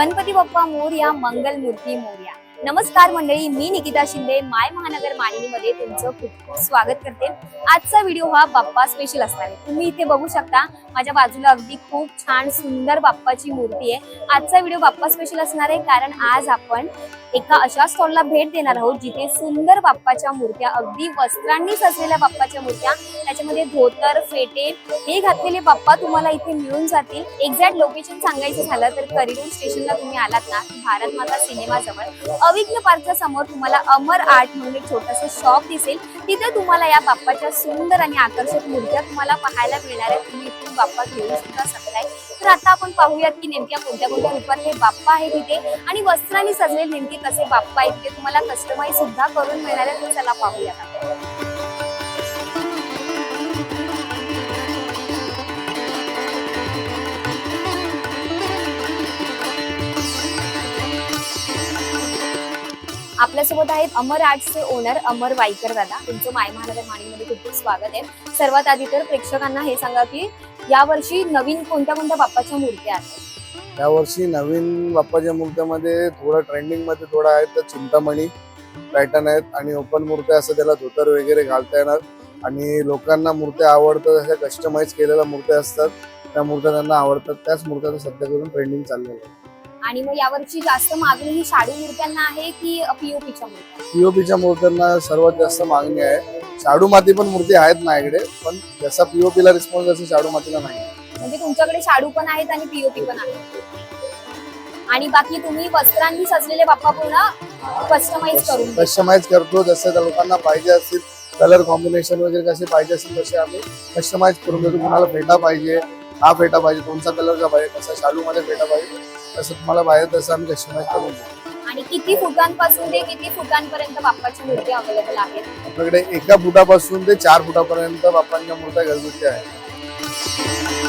गणपती बाप्पा मोरया मंगल मूर्ती मोरया. नमस्कार मंडळी मी निकिता शिंदे माय महानगर मालिनीमध्ये तुमचं खूप खूप स्वागत करते. आजचा व्हिडिओ हा बाप्पा स्पेशल असणार आहे. तुम्ही इथे बघू शकता माझ्या बाजूला अगदी खूप छान सुंदर बाप्पाची मूर्ती आहे. आजचा व्हिडिओ बाप्पा स्पेशल असणार आहे कारण आज आपण एका अशा स्टॉलला भेट देणार आहोत जिथे सुंदर बाप्पाच्या मूर्त्या अगदी वस्त्रांनी सजलेल्या बाप्पाच्या मूर्त्या त्याच्यामध्ये धोतर फेटे हे घातलेले बाप्पा तुम्हाला इथे मिळून जातील. एक्झॅक्ट लोकेशन सांगायचं झालं तर करिडूर स्टेशनला तुम्ही आलात ना भारत माता सिनेमाजवळ. अविघ्न पार्कच्या समोर तुम्हाला अमर आर्ट म्हणून एक छोटंसं शॉप दिसेल. तिथे तुम्हाला या बाप्पाच्या सुंदर आणि आकर्षक मूर्त्या तुम्हाला पाहायला मिळणार आहेत. तुम्ही इथून बाप्पा घेऊ सुद्धा शकताय. तर आता आपण पाहूयात की नेमक्या कोणत्या कोणत्या रूपात हे बाप्पा आहे तिथे आणि वस्त्रांनी सजलेले नेमके कसे बाप्पा आहेत ते तुम्हाला कस्टमाइज सुद्धा करून मिळणार आहे तर चला पाहूयात. आपण. आपल्यासोबत आहेत अमर आर्ट्सचे ओनर अमर वाईकर दादा. तुमचं माय महानगर माणीमध्ये खूप खूप स्वागत आहे. सर्वात आधी तर प्रेक्षकांना हे सांगा की यावर्षी नवीन कोणत्या कोणत्या बाप्पाच्या मूर्त्या आहेत? यावर्षी नवीन बाप्पाच्या मूर्त्यामध्ये थोडं ट्रेंडिंगमध्ये थोडं आहे तर चिंतामणी पॅटर्न आहेत आणि ओपन मूर्त्या असं त्याला धोतर वगैरे घालता येणार. आणि लोकांना मूर्त्या आवडतात अशा कस्टमाइज केलेल्या मूर्त्या असतात. त्या मूर्त्या त्यांना आवडतात. त्याच मूर्त्याचं सध्या करून ट्रेंडिंग चाललेलं आहे. आणि मग यावर्षी जास्त मागणी ही शाडू मूर्त्यांना आहे की पीओपीच्या मूर्त्या पीओपीच्या मूर्त्यांना? सर्वात जास्त मागणी आहे. शाडू माती पण मूर्ती आहेत माझ्याकडे पण जसा पीओपीला रिस्पॉन्स असं शाडू मातीला नाही. म्हणजे तुमच्याकडे शाडू पण आहेत आणि पीओपी पण आहेत. आणि बाकी तुम्ही वस्त्रांनी सजलेले बाप्पा पूर्ण कस्टमाइज करून. कस्टमाइज करतो जसं त्या लोकांना पाहिजे असतील कलर कॉम्बिनेशन वगैरे कसे पाहिजे असतील तसे आम्ही कस्टमाइज करून देतो. कुणाला फेटा पाहिजे हा फेटा पाहिजे कोणत्या कलरचा पाहिजे कसा शालू मध्ये फेटा पाहिजे. तसं तुम्हाला पाहिजे तसं आम्ही कस्टमाइज करून देतो आणि किती फुटांपासून ते किती फुटांपर्यंत बाप्पाची मूर्ती अवेलेबल आहेत? आपल्याकडे एका फुटापासून ते चार फुटापर्यंत बाप्पांच्या मूर्त्या घरगुती आहेत.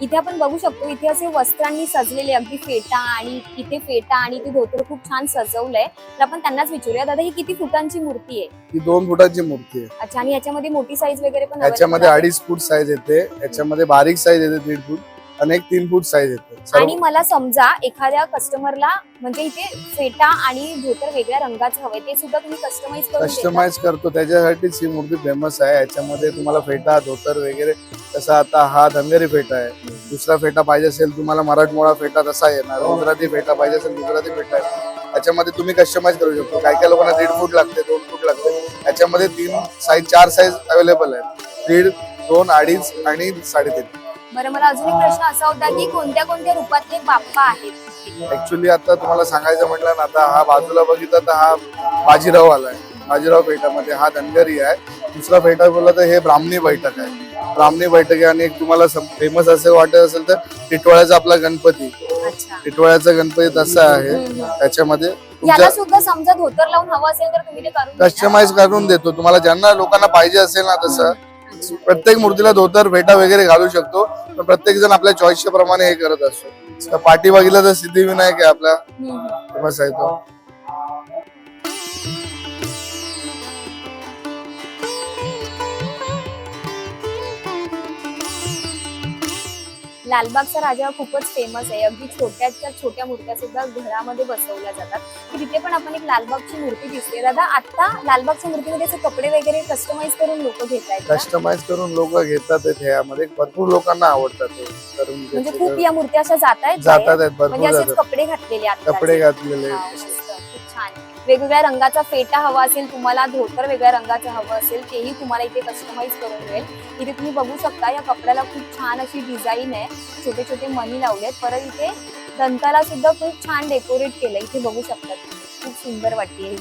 इथे आपण बघू शकतो इथे असे वस्त्रांनी सजलेले अगदी फेटा आणि इथे फेटा आणि ते धोतर खूप छान सजवलंय. तर आपण त्यांनाच विचारूया दादा ही किती फुटांची मूर्ती आहे? ही दोन फुटाची मूर्ती आहे. अच्छा आणि याच्यामध्ये मोठी साईज वगैरे पण याच्यामध्ये? अडीच फूट साईज येते याच्यामध्ये बारीक साईज येते दीड फूट. आणि एक तीन फूट साईज येते. आणि मला समजा एखाद्या कस्टमरला म्हणजे इथे फेटा आणि धोतर वेगळ्या रंगाचं हवंय ते सुद्धा तुम्ही कस्टमाइज? कस्टमाइज करतो. त्याच्यासाठीच ही मूर्ती फेमस आहे. याच्यामध्ये तुम्हाला फेटा धोतर वगैरे तसा आता हा धनगरी फेटा आहे. दुसरा फेटा पाहिजे असेल तुम्हाला मराठमोळा फेटा तसा येणार. गुजराती फेटा पाहिजे असेल गुजराती फेटा आहे. याच्यामध्ये तुम्ही कस्टमाइज करू शकतो. काही काही लोकांना दीड फूट लागते दोन फूट लागते. याच्यामध्ये तीन साईज चार साईज अवेलेबल आहेत. दीड दोन अडीच आणि साडेतीन. बरं मला अजून एक प्रश्न असा होता की कोणत्या कोणत्या रूपातले बाप्पा आहेत? ऍक्च्युली आता तुम्हाला सांगायचं म्हटलं ना आता हा बाजूला बघितलं तर हा बाजीराव आलाय बाजीराव फेटामध्ये हा धनगरी आहे. दुसरा फेटा बोलला तर हे ब्राह्मणी बैठक आहे. ब्राह्मणी बैठक आहे आणि एक तुम्हाला फेमस असेल वाटत असेल तर टिटवाळ्याचा आपला गणपती. टिटवाळ्याचा गणपती तसा आहे. त्याच्यामध्ये याला सुद्धा समजा धोतर लावून हवं असेल तर तुम्ही ते करून देता? कस्टमाइज करून देतो. तुम्हाला ज्यांना लोकांना पाहिजे असेल ना तसं प्रत्येक मूर्तीला धोतर फेटा वगैरे घालू शकतो पण प्रत्येक जण आपल्या चॉईसच्या प्रमाणे हे करत असतो. पाठी बघितलं तर सिद्धिविनायक आहे आपला. फेमस आहे तो. लालबागचा राजा खूपच फेमस आहे. अगदी छोट्याच्या छोट्या मूर्त्या सुद्धा घरामध्ये बसवल्या जातात. तर तिथे पण आपण एक लालबागची मूर्ती दिसते. दादा आता लालबागच्या मूर्तीमध्ये असे कपडे वगैरे कस्टमाइज करून लोक घेत आहेत का? कस्टमाइज करून लोक घेतात आहेत ह्यामध्ये भरपूर लोकांना आवडतात म्हणजे घेतात. खूप या मूर्त्या अशा जात आहेत जातात आहेत म्हणजे असेच कपडे घातलेले कपडे घातलेले. वेगवेगळ्या रंगाचा फेटा हवा असेल तुम्हाला धोतर वेगळ्या रंगाचं हवं असेल तेही तुम्हाला इथे कस्टमाइज करून मिळेल. इथे तुम्ही बघू शकता या कपड्याला खूप छान अशी डिझाईन आहे. छोटे छोटे मणी लावलेत परत इथे दंताला सुद्धा खूप छान डेकोरेट केलं इथे बघू शकता खूप सुंदर वाटते ही.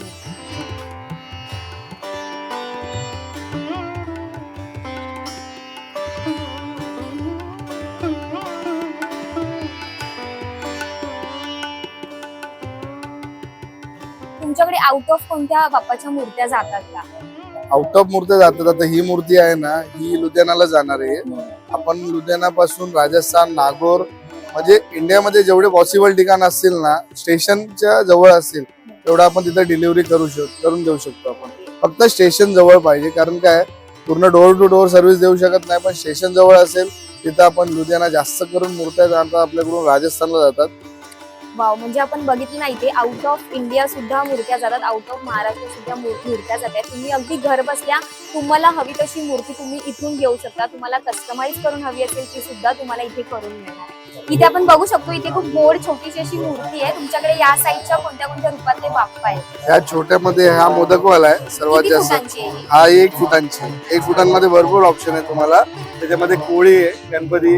तुमच्याकडे आउट ऑफ कोणत्या बाप्पाच्या मूर्त्या जातात का? आउट ऑफ मूर्ती जातात. आता ही मूर्ती आहे ना ही लुधियानाला जाणार आहे. आपण लुधियाना पासून राजस्थान नागोर म्हणजे इंडियामध्ये जेवढे पॉसिबल ठिकाण असतील ना स्टेशनच्या जवळ असतील तेवढं आपण तिथे डिलिव्हरी करू शकतो करून देऊ शकतो आपण. फक्त स्टेशन जवळ पाहिजे. कारण काय? पूर्ण डोअर टू डोअर सर्व्हिस देऊ शकत नाही पण स्टेशन जवळ असेल तिथं आपण लुधियाना जास्त करून मूर्त्या जातात आपल्याकडून राजस्थानला जातात. वाव म्हणजे आपण बघितलं ना इथे आउट ऑफ इंडिया सुद्धा मूर्त्या जातात आउट ऑफ महाराष्ट्र सुद्धा मूर- मूर्त्या जातात. तुम्ही अगदी घर बसल्या तुम्हाला हवी तशी मूर्ती तुम्ही इथून घेऊ शकता. तुम्हाला कस्टमाइज करून हवी असेल ती सुद्धा तुम्हाला इथे करून मिळणार. इथे आपण बघू शकतो इथे खूप गोड छोटीशी अशी मूर्ती आहे. तुमच्याकडे या साईडच्या कोणत्या कोणत्या रूपातले बाप्पा आहेत? ह्या छोट्यामध्ये हा मोदकवाला आहे सर्वात किती जास्त. फुटांची आहे? ही? हा एक फुटांची एक फुटांमध्ये भरपूर ऑप्शन आहे तुम्हाला. त्याच्यामध्ये कोळी आहे गणपती.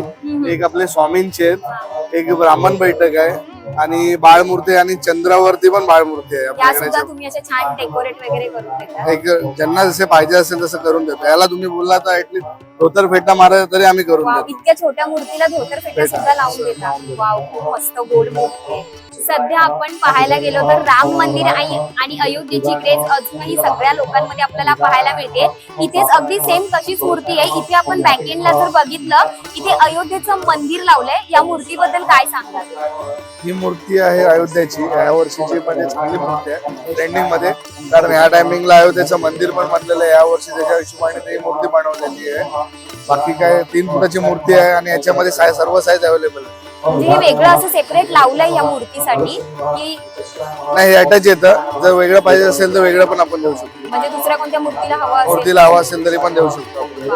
एक आपले स्वामींचे आहेत एक ब्राह्मण बैठक आहे. आणि बाळमूर्ती आणि चंद्रावरती पण बाळमूर्ती आहे. या आपल्याकडे सुद्धा तुम्ही असे छान डेकोरेट वगैरे करून देता. एक ज्यांना जसे पाहिजे असेल तसं करून देतो. याला तुम्ही बोलला तर ऍटलीस्ट धोतर फेटा मारा तरी आम्ही करून वाव देतो. इतक्या छोट्या मूर्तीला धोतर फेटा. सुद्धा लावून देतात वाव खूप मस्त गोड मूर्ती आहे. सध्या आपण पाहायला गेलो तर राम मंदिर आणि अयोध्येची क्रेज अजूनही सगळ्या लोकांमध्ये आपल्याला पाहायला मिळते. इथेच अगदी सेम तशीच मूर्ती आहे. इथे आपण बँकेनला जर बघितलं इथे अयोध्येचं मंदिर लावलंय. या मूर्तीबद्दल काय सांगतात ही मूर्ती आहे अयोध्याची. या वर्षीची म्हणजे चांगली मूर्ती आहे. ट्रेंडिंगमध्ये. कारण ह्या टायमिंगला अयोध्येचं मंदिर पण बनलेलं आहे. या वर्षी त्याच्या हिशोबाने ती मूर्ती बनवलेली आहे. बाकी काय तीन फुटाची मूर्ती आहे आणि याच्यामध्ये साय- सर्व साईज अवेलेबल आहे. म्हणजे हे वेगळं असं सेपरेट लावलंय या मूर्तीसाठी की नाही अटॅच येतं. जर वेगळं पाहिजे असेल तर वेगळं पण आपण देऊ शकतो. म्हणजे दुसऱ्या कोणत्या मूर्तीला हवा असेल मूर्तीला हवा असेल तरी पण देऊ शकतो. आपण.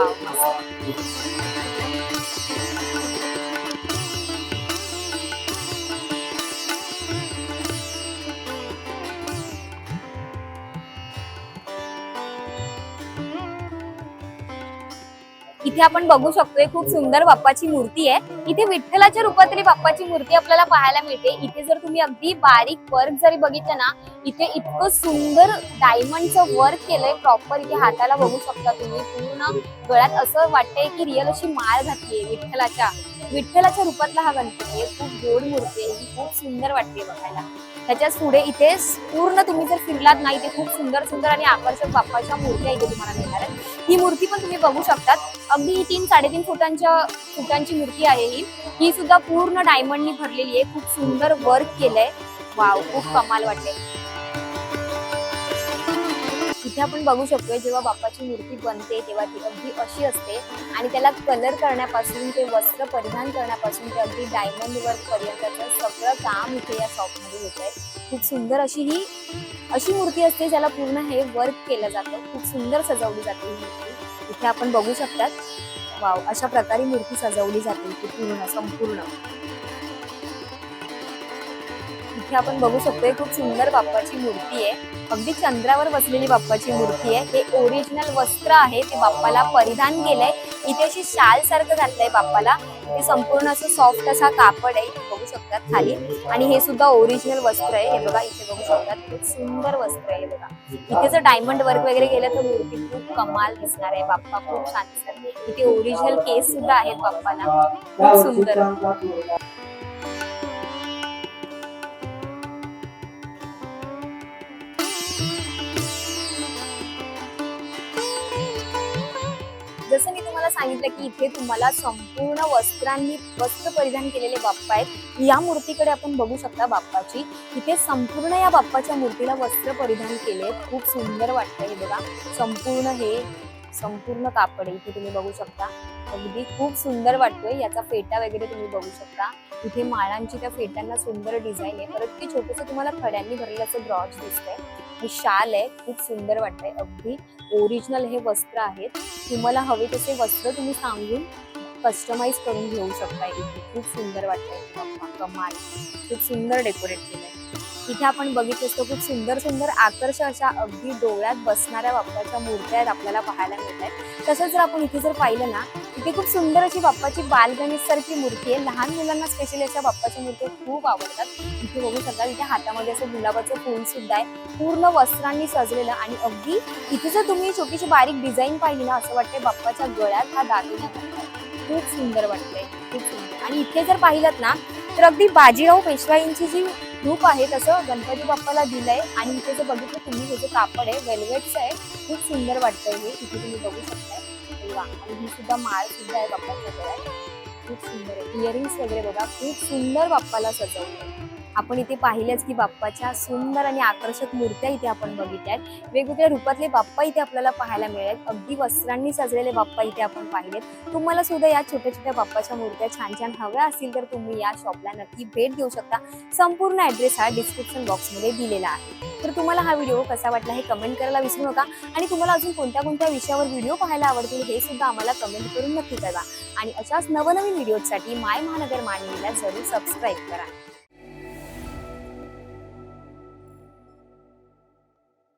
इथे आपण बघू शकतोय खूप सुंदर बाप्पाची मूर्ती आहे. इथे विठ्ठलाच्या रूपातली बाप्पाची मूर्ती आपल्याला पाहायला मिळते. इथे जर तुम्ही अगदी बारीक वर्क जरी बघितलं ना इथे इतकं सुंदर डायमंडचं वर्क केलंय प्रॉपर इथे हाताला बघू शकता तुम्ही. पूर्ण गळ्यात असं वाटतंय की रिअल अशी माळ घातलीये विठ्ठलाच्या. विठ्ठलाच्या रूपातला हा गणपती आहे. खूप गोड मूर्ती आहे. ही खूप सुंदर वाटते बघायला. त्याच्याच पुढे इथे पूर्ण तुम्ही जर फिरलात ना इथे खूप सुंदर सुंदर आणि आकर्षक बाप्पाच्या मूर्त्या इथे तुम्हाला मिळणार आहेत. ही मूर्ती पण तुम्ही बघू शकतात. अगदी तीन साडेतीन फुटांच्या फुटांची मूर्ती आहे ही. ही सुद्धा पूर्ण डायमंडनी भरलेली आहे. खूप सुंदर वर्क केलंय. वाव खूप कमाल वाटले इथे आपण बघू शकतोय जेव्हा बाप्पाची मूर्ती बनते तेव्हा ती अगदी अशी असते. आणि त्याला कलर करण्यापासून ते वस्त्र परिधान करण्यापासून ते अगदी डायमंड वर्क पर्यंतचं सगळं काम इथे या शॉपमध्ये होत आहे खूप सुंदर अशी ही अशी मूर्ती असते ज्याला पूर्ण हे वर्क केलं जातं. खूप सुंदर सजवली जाते ही मूर्ती. इथे आपण बघू शकतात. वाव अशा प्रकारे मूर्ती सजवली जाते इथे पूर्ण संपूर्ण. इथे आपण बघू शकतोय खूप सुंदर बाप्पाची मूर्ती आहे. अगदी चंद्रावर बसलेली बाप्पाची मूर्ती आहे. हे ओरिजिनल वस्त्र आहे. ते बाप्पाला परिधान केलंय. इथे अशी शाल सारखं घातलंय बाप्पाला. हे संपूर्ण असं सॉफ्ट असा कापड आहे इथे बघू शकतात खाली. आणि हे सुद्धा ओरिजिनल वस्त्र आहे. हे बघा इथे बघू शकतात. खूप सुंदर वस्त्र आहे बघा. इथे जर डायमंड वर्क वगैरे केलं तर मूर्ती खूप कमाल दिसणार आहे बाप्पा. खूप छान दिसतात इथे ओरिजिनल केस सुद्धा आहेत बाप्पाला. खूप सुंदर. जसं तुम्हाला सांगितलं की इथे तुम्हाला संपूर्ण वस्त्रांनी वस्त्र परिधान केलेले बाप्पा आहेत. या मूर्तीकडे आपण बघू शकता बाप्पाची. इथे संपूर्ण या बाप्पाच्या मूर्तीला वस्त्र परिधान केले खूप सुंदर वाटतं हे बघा. संपूर्ण हे संपूर्ण कापड इथे तुम्ही बघू शकता. अगदी खूप सुंदर वाटतोय. याचा फेटा वगैरे तुम्ही बघू शकता. इथे माळांची त्या फेट्यांना सुंदर डिझाईन आहे. परत ते छोटस तुम्हाला खड्यांनी भरलेलं असं ब्रॉच दिसतंय. ही शाल आहे खूप सुंदर वाटतंय. अगदी ओरिजिनल हे वस्त्र आहेत. तुम्हाला हवे तसे वस्त्र तुम्ही सांगून कस्टमाइज करून घेऊ शकता इथे. खूप सुंदर वाटतंय. कमाल. खूप सुंदर डेकोरेट केलंय. इथे आपण बघितलं असतो खूप सुंदर सुंदर आकर्षक अशा अगदी डोळ्यात बसणाऱ्या बाप्पाच्या मूर्त्या आहेत आपल्याला पाहायला मिळत आहेत तसंच जर आपण इथे जर पाहिलं ना इथे खूप सुंदर अशी बाप्पाची बालगणेशसारखी मूर्ती आहे. लहान मुलांना स्पेशली अशा बाप्पाच्या मूर्ती खूप आवडतात. इथे बघू शकता इथे हातामध्ये असं गुलाबाचं फूल सुद्धा आहे. पूर्ण वस्त्रांनी सजलेलं आणि अगदी इथे जर तुम्ही छोटीशी बारीक डिझाईन पाहिली ना असं वाटतंय बाप्पाच्या गळ्यात हा दागिना खूप सुंदर वाटतंय खूप सुंदर. आणि इथे जर पाहिलं ना तर अगदी बाजीराव पेशवाईंची जी रूप आहे तसं गणपती बाप्पाला दिलंय. आणि इथे जर बघितलं तुम्ही हे जे कापड आहे वेल्वेटचं आहे खूप सुंदर वाटतंय हे. इथे तुम्ही बघू शकताय. हे आणि ही सुद्धा माळ सुद्धा आहे बाप्पाच्या गळ्यात खूप सुंदर आहे. इयरिंग्स वगैरे बघा खूप सुंदर बाप्पाला सजवलंय आपण इथे पाहिलंच की बाप्पाच्या सुंदर आणि आकर्षक मूर्त्या इथे आपण बघितल्या आहेत. वेगवेगळ्या रूपातले बाप्पा इथे आपल्याला पाहायला मिळालेत. अगदी वस्त्रांनी सजलेले बाप्पा इथे आपण पाहिलेत. तुम्हाला सुद्धा या छोट्या छोट्या बाप्पाच्या मूर्त्या छान छान हव्या असतील तर तुम्ही या शॉपला नक्की भेट देऊ शकता. संपूर्ण ऍड्रेस हा डिस्क्रिप्शन बॉक्समध्ये दिलेला आहे. तर तुम्हाला हा व्हिडिओ कसा वाटला हे कमेंट करायला विसरू नका. आणि तुम्हाला अजून कोणत्या कोणत्या विषयावर व्हिडिओ पाहायला आवडतील हे सुद्धा आम्हाला कमेंट करून नक्की कळवा. आणि अशाच नवनवीन व्हिडिओसाठी माय महानगर मांडणीला जरूर सबस्क्राईब करा.